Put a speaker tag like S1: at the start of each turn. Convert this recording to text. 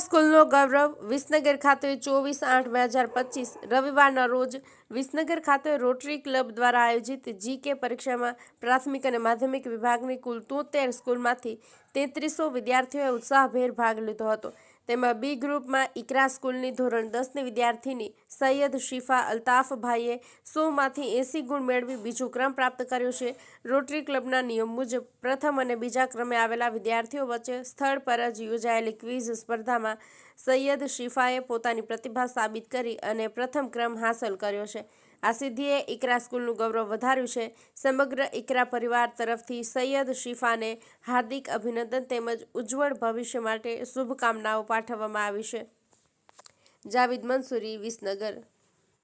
S1: સ્કૂલનો ગૌરવ વિસનગર ખાતે ચોવીસ આઠ બે હજાર પચીસ રવિવારના રોજ વિસનગર ખાતે રોટરી ક્લબ દ્વારા આયોજિત જીકે પરીક્ષામાં પ્રાથમિક અને માધ્યમિક વિભાગની કુલ તોતેર સ્કૂલમાંથી તેત્રીસો વિદ્યાર્થીઓએ ઉત્સાહભેર ભાગ લીધો હતો. તેમાં બી ગ્રુપમાં ઇકરા સ્કૂલની ધોરણ દસની વિદ્યાર્થીની સૈયદ શિફા અલ્તાફભાઈએ સોમાંથી એંસી ગુણ મેળવી બીજો ક્રમ પ્રાપ્ત કર્યો છે. રોટરી ક્લબના નિયમ મુજબ પ્રથમ અને બીજા ક્રમે આવેલા વિદ્યાર્થીઓ વચ્ચે સ્થળ પર જ યોજાયેલી ક્વિઝ સ્પર્ધામાં સૈયદ શિફાએ પોતાની પ્રતિભા સાબિત કરી અને પ્રથમ ક્રમ હાંસલ કર્યો છે. આ સિદ્ધિએ ઇકરા સ્કૂલનું ગૌરવ વધાર્યું છે. સમગ્ર ઇકરા પરિવાર તરફથી સૈયદ શિફાને હાર્દિક અભિનંદન તેમજ ઉજ્જવળ ભવિષ્ય માટે શુભકામનાઓ પાઠવવામાં આવી છે. જાવિદ મંસૂરી, વિસનગર.